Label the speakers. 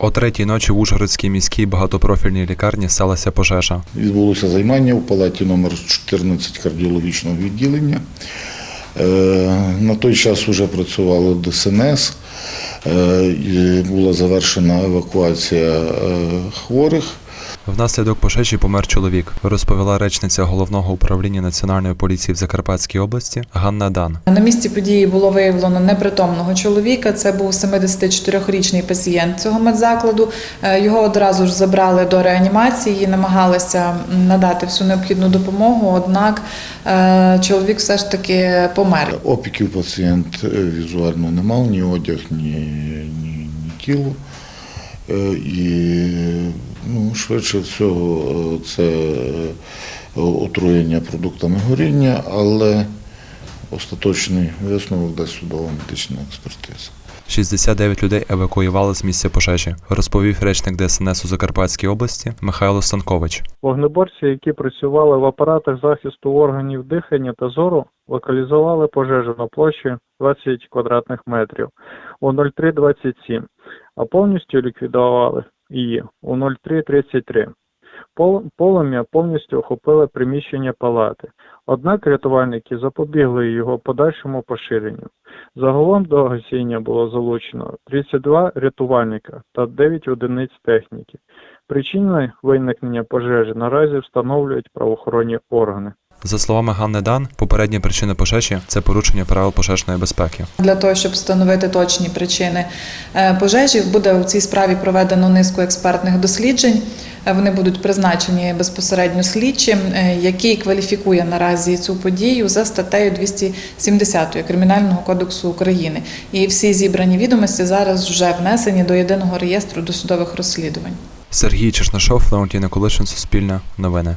Speaker 1: О третій ночі в Ужгородській міській багатопрофільній лікарні сталася пожежа.
Speaker 2: Відбулося займання в палаті номер 14 кардіологічного відділення. Е, На той час вже працювало ДСНС, е, була завершена евакуація е, хворих.
Speaker 1: Внаслідок пожежі помер чоловік, розповіла речниця головного управління національної поліції в Закарпатській області Ганна Дан.
Speaker 3: На місці події було виявлено непритомного чоловіка. Це був 74-річний пацієнт цього медзакладу. Е, Його одразу ж забрали до реанімації, намагалися надати всю необхідну допомогу. Однак е, чоловік все ж таки помер.
Speaker 2: Опіків пацієнт е, візуально не мав, ні одяг, ні, ні, ні тіло. І ну, швидше всього е, це е, отруєння продуктами горіння, але остаточний висновок дасть судова медична експертиза.
Speaker 1: 69 людей евакуювали з місця пожежі, розповів речник ДСНС у Закарпатській області Михайло Станкович.
Speaker 4: Вогнеборці, які працювали в апаратах захисту органів дихання та зору, локалізували пожежу на площі 20 квадратних метрів у 0327, а повністю ліквідували її у 0333. Пол- Полум'я повністю охопило приміщення палати. Однак рятувальники запобігли його подальшому поширенню. Загалом до гасіння було залучено 32 рятувальника та 9 одиниць техніки. Причиною виникнення пожежі наразі встановлюють правоохоронні органи.
Speaker 1: За словами Ганни Дан, попередні причини пожежі це порушення правил пожежної безпеки.
Speaker 3: Для того, щоб встановити точні причини е, пожежі, буде у цій справі проведено низку експертних досліджень. Е, Вони будуть призначені безпосередньо слідчим, е, який кваліфікує наразі цю подію за статтею 270 Кримінального кодексу України. І всі зібрані відомості зараз вже внесені до єдиного реєстру досудових розслідувань.
Speaker 1: Сергій Чернашов, Леонтій Николишин, Суспільне, Новини.